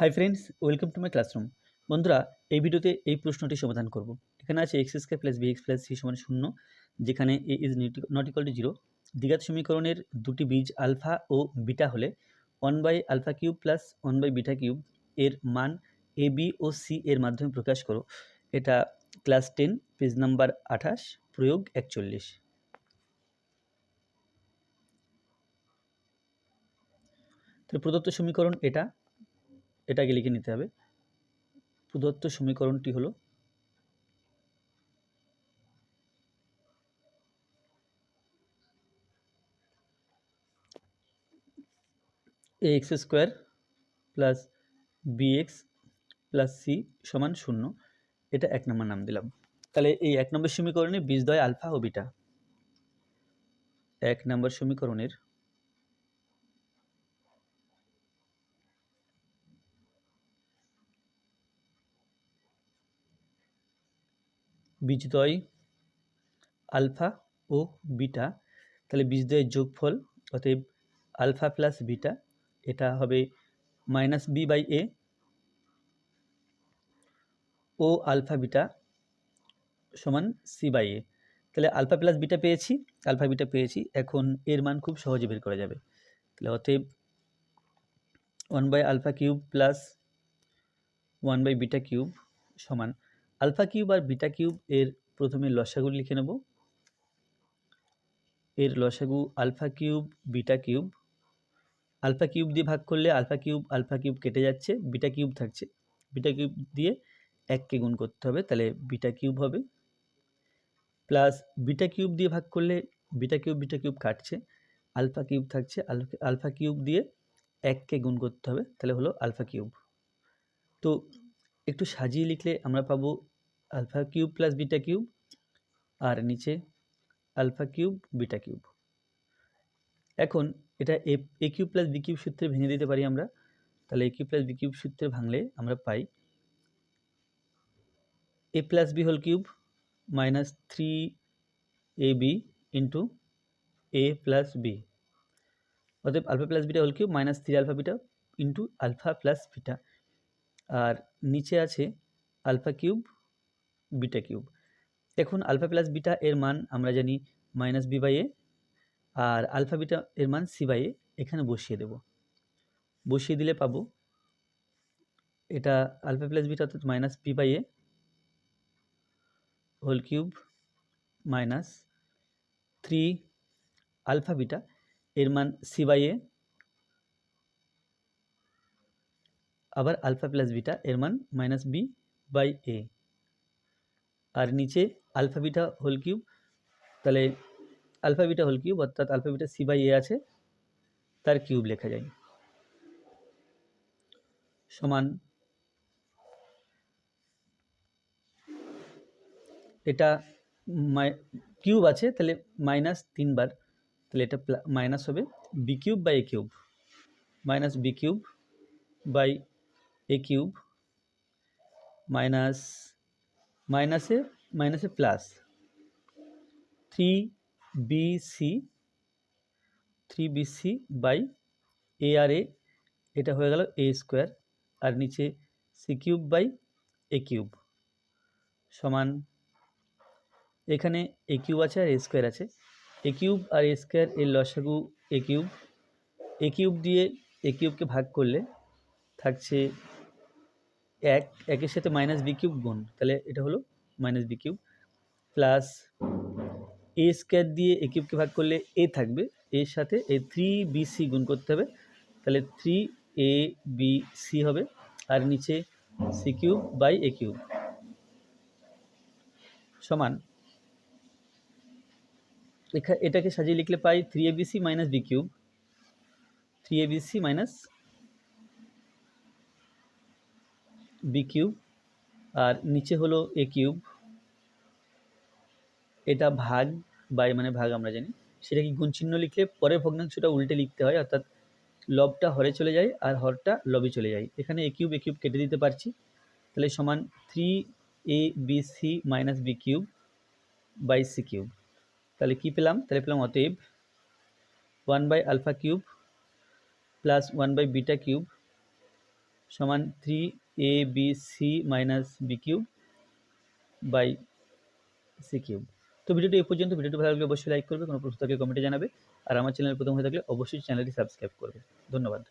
Hi friends welcome to my classroom বন্ধুরা, এই ভিডিওতে এই প্রশ্নটি সমাধান করব। এখানে আছে X square plus B X plus C সমান শূন্য, যেখানে A is not equal to zero দ্বিঘাত সমীকরণের দুটি বীজ আলফা ও বিটা হলে one by alpha cube plus one by beta cube এর মান এ বি ও সি এর মাধ্যমে প্রকাশ করো। এটা ক্লাস টেন পেজ নাম্বার আঠাশ, প্রয়োগ একচল্লিশ। তো প্রদত্ত সমীকরণ এটা। এটাকে লিখে নিতে হবে। প্রদত্ত সমীকরণটি হলো A X square plus B X plus C সমান শূন্য। এটা এক নম্বর নাম দিলাম। তাহলে এই এক নম্বর সমীকরণে বীজদ্বয় আলফা ও বিটা। এক নম্বর সমীকরণের বীজদ্বয়, আলফা ও বিটা। তাহলে বীজদ্বয়ের যোগফল অতএব আলফা প্লাস বিটা, এটা হবে মাইনাস বি বাই এ ও আলফা বিটা সমান সি বাই এ। তাহলে আলফা প্লাস বিটা পেয়েছি, আলফা বিটা পেয়েছি, এখন এর মান খুব সহজে বের করা যাবে। তাহলে অতএব one by alpha cube plus one by beta cube সমান আলফা কিউব আর বিটা কিউব এর প্রথমে লসাগু লিখে নেব। এর লসাগু alpha cube, beta cube. Alpha cube দিয়ে ভাগ করলে আলফা কিউব আলফা কিউব কেটে যাচ্ছে, বিটা কিউব থাকছে। বিটা কিউব দিয়ে এককে গুণ করতে হবে, তাহলে বিটা কিউব হবে। প্লাস বিটা কিউব দিয়ে ভাগ করলে বিটা কিউব বিটা কিউব কাটছে, আলফা কিউব থাকছে আলফা কিউব দিয়ে এককে গুণ করতে হবে, তাহলে হলো আলফা কিউব। তো একটু সাজিয়ে লিখলে আমরা পাবো alpha cube plus beta cube আর নিচে আলফা কিউব, বিটা কিউব। এখন এটা A A cube plus B cube সূত্রে ভেঙে দিতে পারি আমরা। তাহলে A cube plus B cube সূত্রে ভাঙলে আমরা পাই A plus B whole cube minus three A B into A plus B. অতএব alpha plus beta whole cube minus three alpha beta into alpha plus beta. আর নিচে আছে alpha cube, beta cube. এখন alpha plus beta এর মান আমরা জানি minus B by এ, আর alpha beta এর মান সি বাই এ। এখানে বসিয়ে দেব। বসিয়ে দিলে পাবো এটা আলফা প্লাস বিটা অর্থাৎ minus B by A whole cube minus three alpha beta এর মান সি বাই এ। আবার আলফা প্লাস বিটা এর মান মাইনাস বি বাই এ। আর নিচে আলফা বিটা হোল কিউব, তাহলে আলফা বিটা হোল কিউব অর্থাৎ alpha beta C by A আছে, তার কিউব লেখা যায়। সমান এটা কিউব আছে, তাহলে মাইনাস তিনবার তাহলে এটা মাইনাস হবে B cube by A cube. Minus B cube by A cube minus মাইনাসে মাইনাসে plus three B C three B C by A আর এ এটা হয়ে গেল এ স্কোয়ার আর নিচে C cube by A cube সমান, এখানে এ কিউব আছে আর এ স্কোয়ার আছে। এ কিউব আর এ স্কোয়ার এর লসাগু এ কিউব এ কিউব দিয়ে এ কিউবকে ভাগ করলে থাকছে এক, একের সাথে মাইনাস বি কিউব গুণ, তাহলে এটা হলো minus B cube plus A square দিয়ে এ কিউবকে ভাগ করলে এ থাকবে এর সাথে এই থ্রি বি সি গুণ করতে হবে, তাহলে থ্রি এ বি সি হবে, আর নিচে C cube by A cube সমান এটাকে সাজিয়ে লিখলে পাই three A B C minus B cube three A B C minus B cube আর নিচে হলো এ কিউব এটা ভাগ বাই মানে ভাগ আমরা জানি। সেটা কি গুণ চিহ্ন লিখলে পরের ভগ্নাংশটা উল্টে লিখতে হয়, অর্থাৎ লবটা হরে চলে যায় আর হরটা লবে চলে যায়। এখানে এ কিউব এ কিউব কেটে দিতে পারছি। তাহলে সমান three A B C minus B cube by C cube তাহলে কী পেলাম? তাহলে পেলাম অতএব one by alpha cube plus one by beta cube সমান three A B C minus B cube by C cube তো ভিডিওটি এই পর্যন্ত, ভিডিওটি ভালো লাগলে অবশ্যই লাইক করবে, কোনো প্রশ্ন থাকলে কমেন্টে জানাবে, আর আমার চ্যানেল প্রথম হয়ে থাকলে অবশ্যই চ্যানেলটি সাবস্ক্রাইব করবে। ধন্যবাদ।